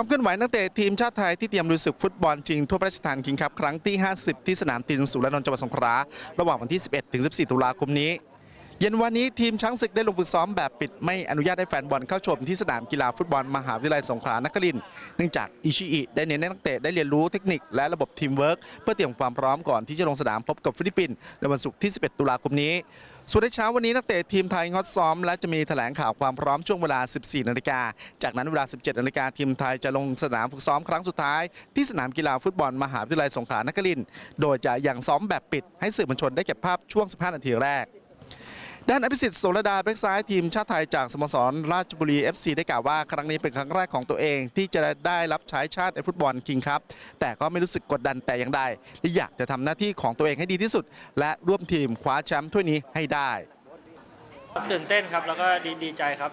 ความเคลื่อนไหวนักเตะทีมชาติไทยที่เตรียมลุยศึกฟุตบอลจริงทั่วพระราชทานคิงครับครั้งที่ 50 ที่สนามตินสุรนนท์จังหวัดสงขลาระหว่างวันที่ 11 ถึง 14 ตุลาคมนี้ เย็นวันนี้ทีมช้างศึกได้ลงฝึกซ้อมแบบปิดไม่อนุญาตให้แฟนบอลเข้าชมที่สนามกีฬาฟุตบอลมหาวิทยาลัยสงขลานครินทร์เนื่องจากอิชิอิได้เน้นให้นักเตะได้เรียนรู้เทคนิคและระบบทีมเวิร์กเพื่อเตรียมความพร้อมก่อนที่จะลงสนามพบกับฟิลิปปินส์ในวันศุกร์ที่ 11 ตุลาคมนี้ ส่วนในเช้าวันนี้นักเตะทีมไทยงดซ้อม และจะมีแถลงข่าวความพร้อมช่วงเวลา 14 นาฬิกา จากนั้นเวลา 17 นาฬิกาทีมไทยจะลงสนามฝึกซ้อมครั้งสุดท้ายที่สนามกีฬาฟุตบอลมหาวิทยาลัยสงขลานครินทร์โดยจะยังซ้อมแบบปิดให้สื่อมวลชนได้เก็บภาพช่วง 15 นาทีแรก ด้านอภิสิทธิ์โสรดาแบ็กซ้ายทีมชาติไทยจากสโมสรราชบุรี FC ได้กล่าวว่าครั้งนี้เป็นครั้งแรกของตัวเอง ที่จะได้รับใช้ชาติในฟุตบอลคิงครับ แต่ก็ไม่รู้สึกกดดันแต่อย่างใดและอยากจะทำหน้าที่ของตัวเองให้ดีที่สุด และร่วมทีมคว้าแชมป์ถ้วยนี้ให้ได้ ตื่นเต้นครับแล้วก็ดีดีใจครับ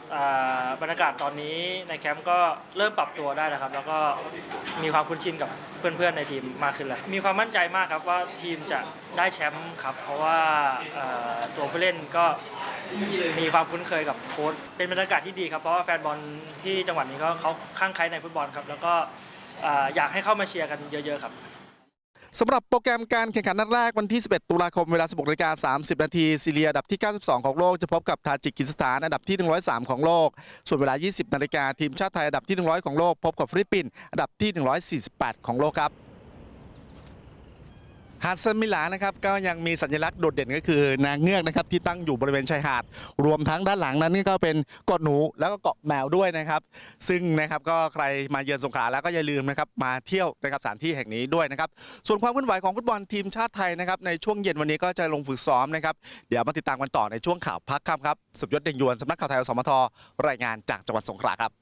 บรรยากาศตอนนี้ในแคมป์ก็เริ่มปรับตัวได้แล้วครับ แล้วก็มีความคุ้นชินกับเพื่อนๆในทีมมากขึ้นแล้วมีความมั่นใจมากครับว่าทีมจะได้แชมป์ครับ เพราะว่าตัวผู้เล่นก็มีความคุ้นเคยกับโค้ชเป็นบรรยากาศที่ดีครับเพราะว่าแฟนบอลที่จังหวัดนี้ก็เขาข้างใครในฟุตบอลครับ แล้วก็อยากให้เข้ามาเชียร์กันเยอะ ๆ ครับ สำหรับโปรแกรมการแข่งขันนัดแรกวันที่ 11 ตุลาคมเวลา 16นาฬิกา30 นาทีซีเรียอันดับที่ 92 ของโลก จะพบกับทาจิกิสถานอันดับที่ 103 ของโลก ส่วนเวลา 20 นาฬิกาทีมชาติไทยอันดับที่ 100 ของโลก พบกับฟิลิปปินส์อันดับที่ 148 ของโลกครับ หาดเซนมิลานะครับก็ยังมีสัญลักษณ์โดดเด่นก็คือนางเงือกนะครับที่ตั้งอยู่บริเวณชายหาด รวมทั้งด้านหลังนั้นก็เป็นเกาะหนูแล้วก็เกาะแมวด้วยนะครับ ซึ่งนะครับก็ใครมาเยือนสงขลาแล้วก็อย่าลืมนะครับมาเที่ยวนะครับสถานที่แห่งนี้ด้วยนะครับส่วนความเคลื่อนไหวของฟุตบอลทีมชาติไทยนะครับในช่วงเย็นวันนี้ก็จะลงฝึกซ้อมนะครับเดี๋ยวมาติดตามกันต่อในช่วงข่าวพักค่ำครับสุบยศเด่งยวนสำนักข่าวไทยอสมทรายงานจากจังหวัดสงขลาครับ